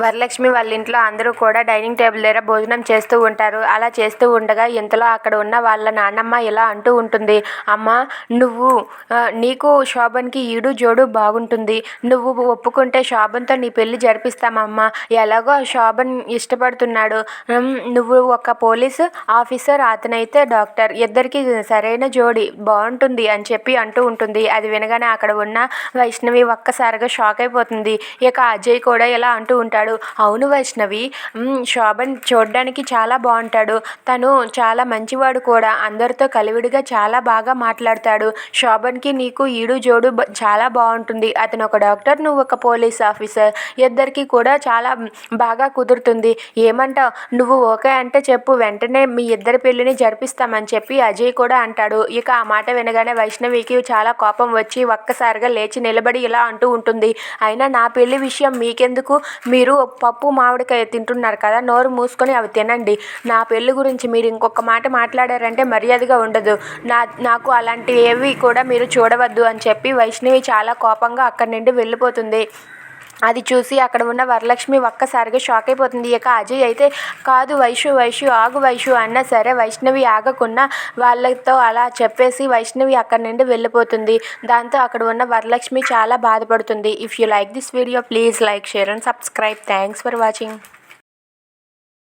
వరలక్ష్మి వాళ్ళ ఇంట్లో అందరూ కూడా డైనింగ్ టేబుల్ దగ్గర భోజనం చేస్తూ ఉంటారు. అలా చేస్తూ ఉండగా ఇంతలో అక్కడ ఉన్న వాళ్ళ నాన్నమ్మ ఇలా అంటూ ఉంటుంది. అమ్మ నువ్వు నీకు శోభన్కి ఈడు జోడు బాగుంటుంది. నువ్వు ఒప్పుకుంటే శోభన్తో నీ పెళ్ళి జరిపిస్తామమ్మా ఎలాగో శోభన్ ఇష్టపడుతున్నాడు. నువ్వు ఒక పోలీసు ఆఫీసర్ అతనైతే డాక్టర్. ఇద్దరికి సరైన జోడి బాగుంటుంది అని చెప్పి అంటూ ఉంటుంది. అది వినగానే అక్కడ ఉన్న వైష్ణవి ఒక్కసారిగా షాక్ అయిపోతుంది. ఇక అజయ్ కూడా ఇలా అంటూ ఉంటాడు. అవును వైష్ణవి. శోభన్ చూడడానికి చాలా బాగుంటాడు తను చాలా మంచివాడు కూడా. అందరితో కలివిడిగా చాలా బాగా మాట్లాడతాడు. శోభన్కి నీకు ఈడు జోడు చాలా బాగుంటుంది అతను ఒక డాక్టర్ నువ్వు ఒక పోలీస్ ఆఫీసర్. ఇద్దరికి కూడా చాలా బాగా కుదురుతుంది. ఏమంటావు? నువ్వు ఓకే అంటే చెప్పు. వెంటనే మీ ఇద్దరి పెళ్ళిని జరిపిస్తామని చెప్పి అజయ్ కూడా అంటాడు. ఇక ఆ మాట వినగానే వైష్ణవికి చాలా కోపం వచ్చి ఒక్కసారిగా లేచి నిలబడి ఇలా అంటూ ఉంటుంది. అయినా నా పెళ్ళి విషయం మీకెందుకు? మీరు పప్పు మామిడికాయ తింటున్నారు కదా నోరు మూసుకొని అవి తినండి. నా పెళ్ళి గురించి మీరు ఇంకొక మాట మాట్లాడారంటే మర్యాదగా ఉండదు. నా నాకు అలాంటి ఏవి కూడా మీరు చూడవద్దు అని చెప్పి వైష్ణవి చాలా కోపంగా అక్కడి నుండి వెళ్ళిపోతుంది. అది చూసి అక్కడ ఉన్న వరలక్ష్మి ఒక్కసారిగా షాక్ అయిపోతుంది. ఇక అజయ్ అయితే కాదు వైషు వైషు ఆగు వైషు అన్నా సరే వైష్ణవి ఆగకుండా వాళ్ళతో అలా చెప్పేసి వైష్ణవి అక్కడి నుండి వెళ్ళిపోతుంది. దాంతో అక్కడ ఉన్న వరలక్ష్మి చాలా బాధపడుతుంది. If you like this video please like share and subscribe thanks for watching